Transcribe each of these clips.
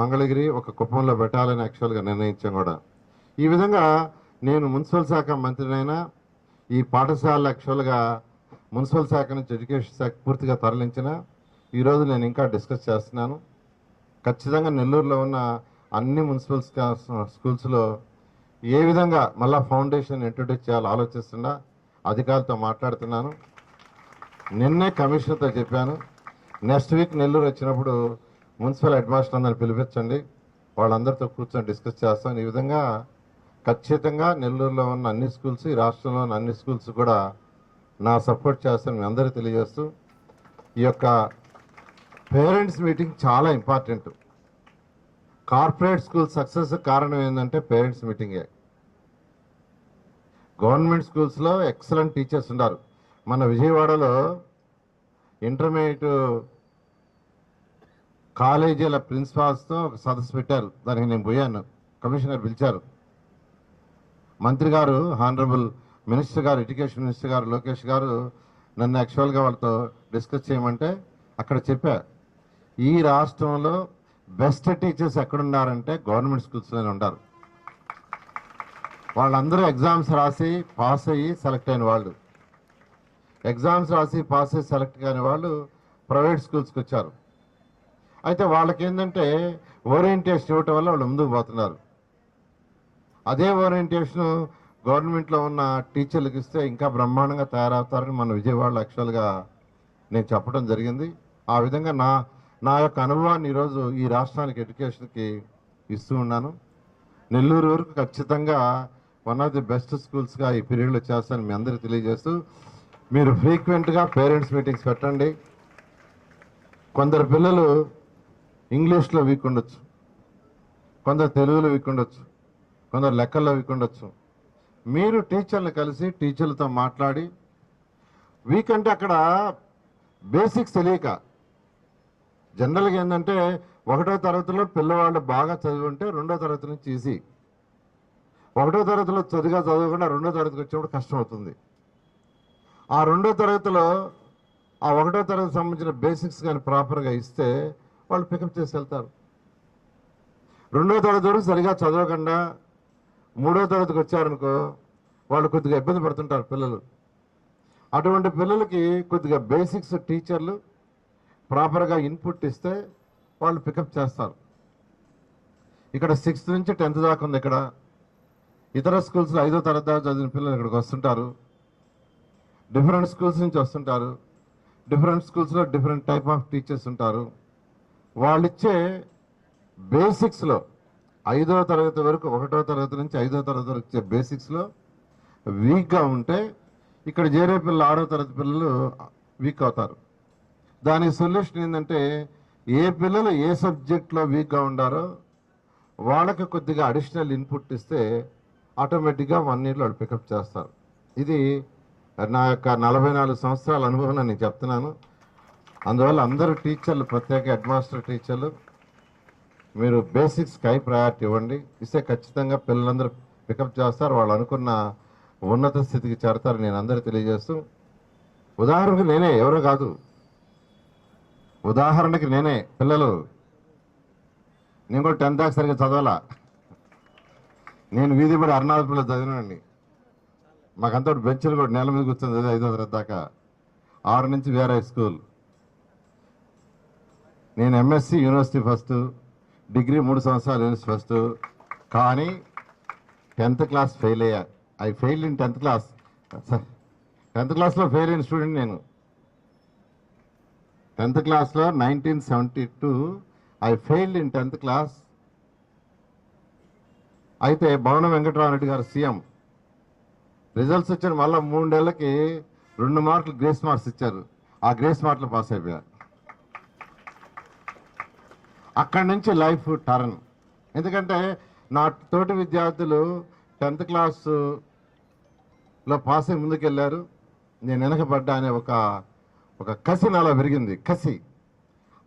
మంగళగిరి ఒక కుప్పంలో పెట్టాలని యాక్చువల్గా నిర్ణయించాం కూడా. ఈ విధంగా నేను మున్సిపల్ శాఖ మంత్రినైనా ఈ పాఠశాల యాక్చువల్గా మున్సిపల్ శాఖ నుంచి ఎడ్యుకేషన్ శాఖ పూర్తిగా తరలించిన ఈరోజు నేను ఇంకా డిస్కస్ చేస్తున్నాను. ఖచ్చితంగా నెల్లూరులో ఉన్న అన్ని మున్సిపల్ స్కూల్స్లో ఏ విధంగా మళ్ళా ఫౌండేషన్ ఇంట్రొడ్యూస్ చేయాలో ఆలోచిస్తున్నా అధికారులతో మాట్లాడుతున్నాను. నిన్నే కమిషనర్తో చెప్పాను. నెక్స్ట్ వీక్ నెల్లూరు వచ్చినప్పుడు మున్సిపల్ హెడ్ మాస్టర్ అందరిని పిలిపించండి. వాళ్ళందరితో కూర్చొని డిస్కస్ చేస్తాం. ఈ విధంగా ఖచ్చితంగా నెల్లూరులో ఉన్న అన్ని స్కూల్స్ ఈ రాష్ట్రంలో ఉన్న అన్ని స్కూల్స్ కూడా నా సపోర్ట్ చేస్తాను మీ అందరికీ తెలియజేస్తూ ఈ యొక్క పేరెంట్స్ మీటింగ్ చాలా ఇంపార్టెంట్. కార్పొరేట్ స్కూల్ సక్సెస్ కారణం ఏంటంటే పేరెంట్స్ మీటింగే. గవర్నమెంట్ స్కూల్స్లో ఎక్సలెంట్ టీచర్స్ ఉన్నారు మన విజయవాడలో ఇంటర్మీడియట్ కాలేజీల ప్రిన్సిపాల్స్తో ఒక సదస్సు పెట్టారు. దానికి నేను పోయాను. కమిషనర్ పిలిచారు. మంత్రి గారు హానరబుల్ మినిస్టర్ గారు ఎడ్యుకేషన్ మినిస్టర్ గారు లోకేష్ గారు నన్ను యాక్చువల్గా వాళ్ళతో డిస్కస్ చేయమంటే అక్కడ చెప్పా. ఈ రాష్ట్రంలో బెస్ట్ టీచర్స్ ఎక్కడున్నారంటే గవర్నమెంట్ స్కూల్స్లోనే ఉన్నారు వాళ్ళందరూ ఎగ్జామ్స్ రాసి పాస్ అయ్యి సెలెక్ట్ అయిన వాళ్ళు. ఎగ్జామ్స్ రాసి పాస్ అయ్యి సెలెక్ట్ కాని వాళ్ళు ప్రైవేట్ స్కూల్స్కి వచ్చారు. అయితే వాళ్ళకి ఏంటంటే ఓరియంటేషన్ ఇవ్వటం వల్ల వాళ్ళు ముందుకు పోతున్నారు. అదే ఓరియంటేషన్ గవర్నమెంట్లో ఉన్న టీచర్లకు ఇస్తే ఇంకా బ్రహ్మాండంగా తయారవుతారని మన విజయవాడలో యాక్చువల్గా నేను చెప్పడం జరిగింది. ఆ విధంగా నా నా యొక్క అనుభవాన్ని ఈరోజు ఈ రాష్ట్రానికి ఎడ్యుకేషన్కి ఇస్తూ ఉన్నాను. నెల్లూరు వరకు ఖచ్చితంగా వన్ ఆఫ్ ది బెస్ట్ స్కూల్స్గా ఈ పీరియడ్లో చేస్తానని మీ అందరికీ తెలియజేస్తూ మీరు ఫ్రీక్వెంట్గా పేరెంట్స్ మీటింగ్స్ పెట్టండి. కొందరు పిల్లలు ఇంగ్లీష్లో వీక్ ఉండొచ్చు కొందరు తెలుగులో వీక్ ఉండొచ్చు కొందరు లెక్కల్లో వీక్ ఉండొచ్చు మీరు టీచర్లు కలిసి టీచర్లతో మాట్లాడి వీక్ అంటే అక్కడ బేసిక్స్ తెలియక జనరల్గా ఏంటంటే ఒకటో తరగతిలో పిల్లవాళ్ళు బాగా చదివి ఉంటే రెండో తరగతి నుంచి ఈజీ. ఒకటో తరగతిలో చదిగా చదవకుండా రెండో తరగతికి వచ్చినప్పుడు కష్టం అవుతుంది ఆ రెండో తరగతిలో ఆ ఒకటో తరగతి సంబంధించిన బేసిక్స్ కానీ ప్రాపర్గా ఇస్తే వాళ్ళు పికప్ చేసి వెళ్తారు. రెండో తరగతి వరకు సరిగా చదవకుండా మూడో తరగతికి వచ్చారనుకో వాళ్ళు కొద్దిగా ఇబ్బంది పడుతుంటారు పిల్లలు. అటువంటి పిల్లలకి కొద్దిగా బేసిక్స్ టీచర్లు ప్రాపర్గా ఇన్పుట్ ఇస్తే వాళ్ళు పికప్ చేస్తారు. ఇక్కడ సిక్స్త్ నుంచి టెన్త్ దాకా ఉంది ఇక్కడ. ఇతర స్కూల్స్లో ఐదో తరగతి దాకా చదివిన పిల్లలు ఇక్కడికి వస్తుంటారు. డిఫరెంట్ స్కూల్స్ నుంచి వస్తుంటారు. డిఫరెంట్ స్కూల్స్లో డిఫరెంట్ టైప్ ఆఫ్ టీచర్స్ ఉంటారు. వాళ్ళు ఇచ్చే బేసిక్స్లో ఐదో తరగతి వరకు ఒకటో తరగతి నుంచి ఐదో తరగతి వరకు ఇచ్చే బేసిక్స్లో వీక్గా ఉంటే ఇక్కడ చేరే పిల్లలు ఆరో తరగతి పిల్లలు వీక్ అవుతారు. దాని సొల్యూషన్ ఏంటంటే ఏ పిల్లలు ఏ సబ్జెక్ట్లో వీక్గా ఉండారో వాళ్ళకి కొద్దిగా అడిషనల్ ఇన్పుట్ ఇస్తే ఆటోమేటిక్గా వన్ ఇయర్లో పికప్ చేస్తారు. ఇది నా యొక్క నలభై నాలుగు సంవత్సరాల అనుభవం నేను చెప్తున్నాను. అందువల్ల అందరూ టీచర్లు ప్రత్యేక హెడ్ మాస్టర్ టీచర్లు మీరు బేసిక్స్ స్కై ప్రయారిటీ ఇవ్వండి. ఇస్తే ఖచ్చితంగా పిల్లలందరూ పికప్ చేస్తారు. వాళ్ళు అనుకున్న ఉన్నత స్థితికి చేరతారు నేను అందరూ తెలియజేస్తూ ఉదాహరణకు నేనే ఎవరో కాదు. ఉదాహరణకి నేనే పిల్లలు. నేను కూడా టెన్త్ దాకా సరిగ్గా చదవాలా? నేను వీధి పడి అరుణాచలంలో చదివినండి మాకంతా బెంచ్లు కూడా నేల మీద కూర్చొని చదివి ఐదో తరగతి దాకా. ఆరు నుంచి వేరే స్కూల్. నేను ఎంఎస్సి యూనివర్సిటీ ఫస్ట్ డిగ్రీ మూడు సంవత్సరాలు యూనివర్సిటీ ఫస్ట్ కానీ టెన్త్ క్లాస్ ఫెయిల్ అయ్యా. I fail in tenth class. Tenth క్లాస్లో ఫెయిల్ అయిన స్టూడెంట్ నేను. టెన్త్ క్లాస్లో nineteen seventy two I failed in tenth class. అయితే భవన వెంకటరామరెడ్డి గారు సీఎం. రిజల్ట్స్ వచ్చిన మళ్ళీ మూడేళ్ళకి రెండు మార్కులు గ్రేస్ మార్క్స్ ఇచ్చారు. ఆ గ్రేస్ మార్కులు పాస్ అయిపోయారు అక్కడి నుంచి లైఫ్ టర్న్. ఎందుకంటే నా తోటి విద్యార్థులు టెన్త్ క్లాసులో పాస్ అయి ముందుకెళ్ళారు నేను వెనకబడ్డా అనే ఒక ఒక కసి నాలో పెరిగింది కసి.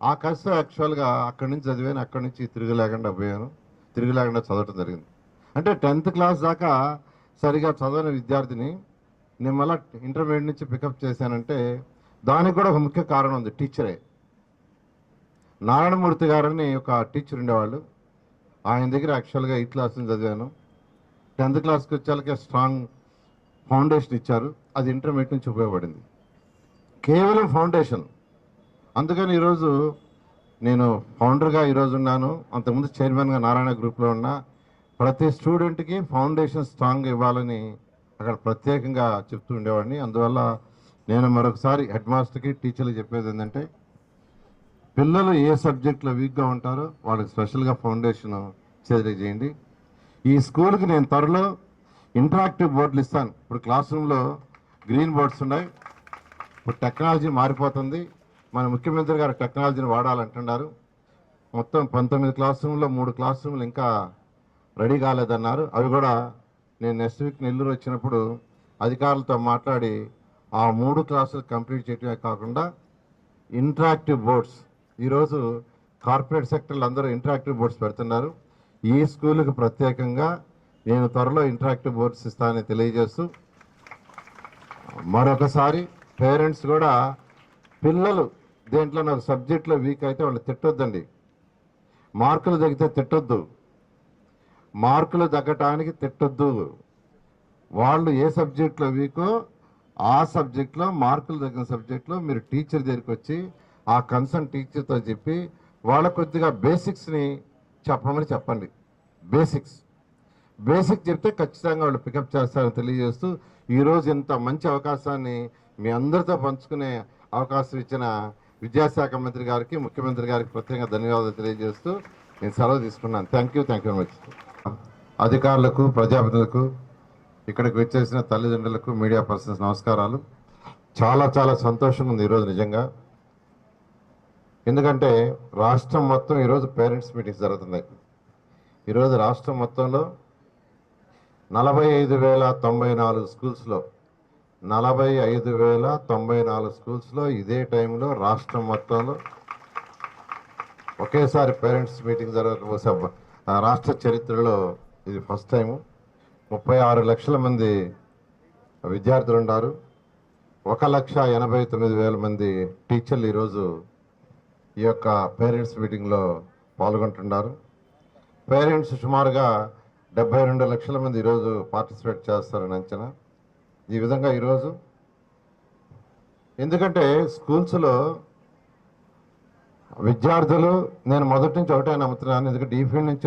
ఆ కసి యాక్చువల్గా అక్కడి నుంచి చదివాను. అక్కడి నుంచి తిరుగులేకుండా పోయాను. తిరుగులేకుండా చదవటం జరిగింది. అంటే టెన్త్ క్లాస్ దాకా సరిగా చదవని విద్యార్థిని నేను మళ్ళీ ఇంటర్మీడియట్ నుంచి పికప్ చేశానంటే దానికి కూడా ఒక ముఖ్య కారణం ఉంది. టీచరే. నారాయణమూర్తి గారని ఒక టీచర్ ఉండేవాళ్ళు. ఆయన దగ్గర యాక్చువల్గా ఎయిత్ క్లాస్ చదివాను. టెన్త్ క్లాస్కి వచ్చాకే స్ట్రాంగ్ ఫౌండేషన్ ఇచ్చారు. అది ఇంటర్మీడియట్ నుంచి ఉపయోగపడింది. కేవలం ఫౌండేషన్ అందుకని ఈరోజు నేను ఫౌండర్గా ఈరోజు ఉన్నాను. అంతకుముందు చైర్మన్గా నారాయణ గ్రూప్లో ఉన్నా. ప్రతి స్టూడెంట్కి ఫౌండేషన్ స్ట్రాంగ్ ఇవ్వాలని అక్కడ ప్రత్యేకంగా చెప్తూ ఉండేవాడిని. అందువల్ల నేను మరొకసారి హెడ్ మాస్టర్కి టీచర్లు చెప్పేది ఏంటంటే పిల్లలు ఏ సబ్జెక్ట్లో వీక్గా ఉంటారో వాళ్ళకి స్పెషల్గా ఫౌండేషన్ చేయండి. ఈ స్కూల్కి నేను త్వరలో ఇంటరాక్టివ్ బోర్డులు ఇస్తాను. ఇప్పుడు క్లాస్ రూమ్లో గ్రీన్ బోర్డ్స్ ఉన్నాయి. ఇప్పుడు టెక్నాలజీ మారిపోతుంది. మన ముఖ్యమంత్రి గారు టెక్నాలజీని వాడాలంటున్నారు. మొత్తం పంతొమ్మిది క్లాస్ రూమ్లో మూడు క్లాస్ రూమ్లు ఇంకా రెడీ కాలేదన్నారు. అవి కూడా నేను నెక్స్ట్ వీక్ నెల్లూరు వచ్చినప్పుడు అధికారులతో మాట్లాడి ఆ మూడు క్లాసులు కంప్లీట్ చేయడమే కాకుండా ఇంటరాక్టివ్ బోర్డ్స్ ఈరోజు కార్పొరేట్ సెక్టర్లు అందరూ ఇంటరాక్టివ్ బోర్డ్స్ పెడుతున్నారు. ఈ స్కూల్కి ప్రత్యేకంగా నేను త్వరలో ఇంటరాక్టివ్ బోర్డ్స్ ఇస్తానని తెలియజేస్తూ మరొకసారి పేరెంట్స్ కూడా పిల్లలు దేంట్లో నాకు సబ్జెక్ట్లో వీక్ అయితే వాళ్ళు తిట్టొద్దండి. మార్కులు తగ్గితే తిట్టొద్దు. మార్కులు తగ్గటానికి తిట్టొద్దు. వాళ్ళు ఏ సబ్జెక్ట్లో వీకో ఆ సబ్జెక్ట్లో మార్కులు తగ్గిన సబ్జెక్ట్లో మీరు టీచర్ దగ్గరికి వచ్చి ఆ కన్సర్న్ టీచర్తో చెప్పి వాళ్ళ కొద్దిగా బేసిక్స్ని చెప్పమని చెప్పండి. బేసిక్స్. బేసిక్ చెప్తే ఖచ్చితంగా వాళ్ళు పికప్ చేస్తారని తెలియజేస్తూ ఈరోజు ఇంత మంచి అవకాశాన్ని మీ అందరితో పంచుకునే అవకాశం ఇచ్చిన విద్యాశాఖ మంత్రి గారికి ముఖ్యమంత్రి గారికి ప్రత్యేకంగా ధన్యవాదాలు తెలియజేస్తూ నేను సెలవు తీసుకున్నాను. Thank you thank you much అధికారులకు ప్రజాప్రతినిధులకు ఇక్కడికి వచ్చేసిన తల్లిదండ్రులకు మీడియా పర్సన్స్ నమస్కారాలు. చాలా చాలా సంతోషంగా ఉంది ఈరోజు నిజంగా. ఎందుకంటే రాష్ట్రం మొత్తం ఈరోజు పేరెంట్స్ మీటింగ్స్ జరుగుతుంది ఈరోజు రాష్ట్రం మొత్తంలో నలభై ఐదు వేల తొంభై నాలుగు స్కూల్స్లో నలభై ఐదు వేల తొంభై నాలుగు స్కూల్స్లో ఇదే టైంలో రాష్ట్రం మొత్తంలో ఒకేసారి పేరెంట్స్ మీటింగ్ జరగకపోతే రాష్ట్ర చరిత్రలో ఇది ఫస్ట్ టైము. ముప్పై ఆరు లక్షల మంది విద్యార్థులు ఉన్నారు. ఒక లక్ష ఎనభై తొమ్మిది వేల మంది టీచర్లు ఈరోజు ఈ యొక్క పేరెంట్స్ మీటింగ్లో పాల్గొంటున్నారు. పేరెంట్స్ సుమారుగా డెబ్బై రెండు లక్షల మంది ఈరోజు పార్టిసిపేట్ చేస్తారని అంచనా. ఈ విధంగా ఈరోజు ఎందుకంటే స్కూల్స్లో విద్యార్థులు నేను మొదటి నుంచి ఒకటే నమ్ముతున్నాను ఎందుకంటే ఈ ఫీల్డ్ నుంచి